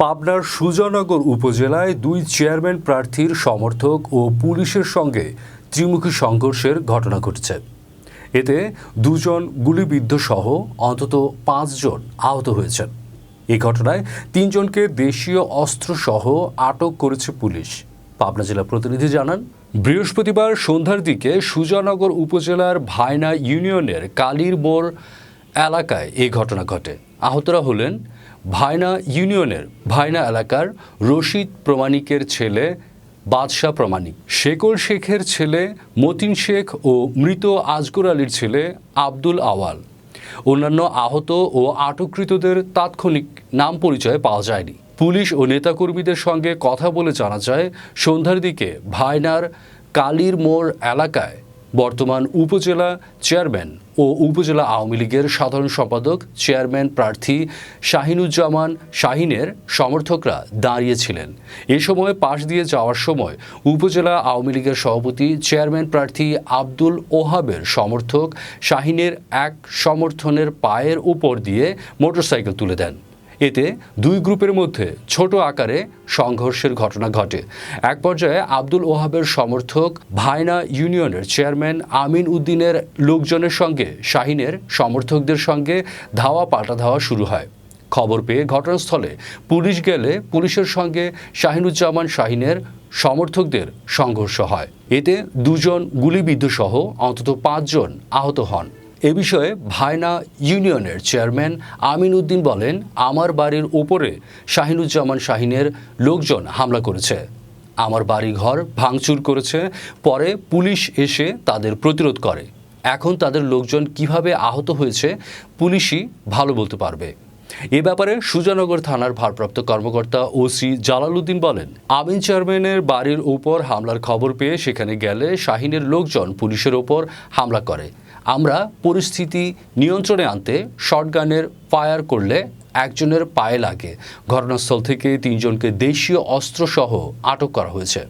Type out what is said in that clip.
পাবনার সুজানগর উপজেলায় দুই চেয়ারম্যান প্রার্থীর সমর্থক ও পুলিশের সঙ্গে ত্রিমুখী সংঘর্ষের ঘটনা ঘটেছে। এতে দুজন গুলিবিদ্ধ সহ অন্তত পাঁচজন আহত হয়েছেন। এই ঘটনায় তিনজনকে দেশীয় অস্ত্রসহ আটক করেছে পুলিশ। পাবনা জেলা প্রতিনিধি জানান, বৃহস্পতিবার সন্ধ্যার দিকে সুজানগর উপজেলার ভায়না ইউনিয়নের কালীর মোড় এলাকায় এই ঘটনা ঘটে। আহতরা হলেন ভায়না ইউনিয়নের ভায়না এলাকার রশিদ প্রমাণিকের ছেলে, বাদশাহ প্রমাণিক। শেকল শেখের ছেলে, মতিন শেখ ও মৃত আজগর আলীর ছেলে, আব্দুল আওয়াল। অন্যান্য আহত ও আটককৃতদের তাৎক্ষণিক নাম পরিচয় পাওয়া যায়নি। পুলিশ ও নেতাকর্মীদের সঙ্গে কথা বলে জানা যায়, সন্ধ্যার দিকে ভায়নার কালীর মোড় এলাকায় বর্তমান উপজেলা চেয়ারম্যান ও উপজেলা আওয়ামী লীগের সাধারণ সম্পাদক চেয়ারম্যান প্রার্থী শাহিনুজ্জামান শাহিনের সমর্থকরা দাঁড়িয়েছিলেন। এ সময় পাশ দিয়ে যাওয়ার সময় উপজেলা আওয়ামী লীগের সভাপতি চেয়ারম্যান প্রার্থী আব্দুল ওহাবের সমর্থক শাহিনের এক সমর্থনের পায়ের উপর দিয়ে মোটরসাইকেল তুলে দেন। এতে দুই গ্রুপের মধ্যে ছোট আকারে সংঘর্ষের ঘটনা ঘটে। এক পর্যায়ে আব্দুল ওহাবের সমর্থক ভাইনা ইউনিয়নের চেয়ারম্যান আমিন উদ্দিনের লোকজনের সঙ্গে শাহিনের সমর্থকদের সঙ্গে ধাওয়া পাল্টা ধাওয়া শুরু হয়। খবর পেয়ে ঘটনাস্থলে পুলিশ গেলে পুলিশের সঙ্গে শাহিনুজ্জামান শাহিনের সমর্থকদের সংঘর্ষ হয়। এতে দুজন গুলিবিদ্ধ সহ অন্তত পাঁচজন আহত হন। এ বিষয়ে ভায়না ইউনিয়নের চেয়ারম্যান আমিন উদ্দিন বলেন, আমার বাড়ির উপরে শাহিনুজ্জামান শাহিনের লোকজন হামলা করেছে। আমার বাড়ি ঘর ভাঙচুর করেছে। পরে পুলিশ এসে তাদের প্রতিরোধ করে। এখন তাদের লোকজন কীভাবে আহত হয়েছে, পুলিশই ভালো বলতে পারবে। এ ব্যাপারে সুজানগর থানার ভারপ্রাপ্ত কর্মকর্তা ওসি জালালউদ্দিন বলেন, আমিন চেয়ারম্যানের বাড়ির উপর হামলার খবর পেয়ে সেখানে গেলে শাহিনের লোকজন পুলিশের ওপর হামলা করে। আমরা পরিস্থিতি নিয়ন্ত্রণে আনতে শটগানের ফায়ার করলে একজনের পায়ে লাগে। ঘটনাস্থল থেকে তিনজনকে দেশীয় অস্ত্রসহ আটক করা হয়েছে।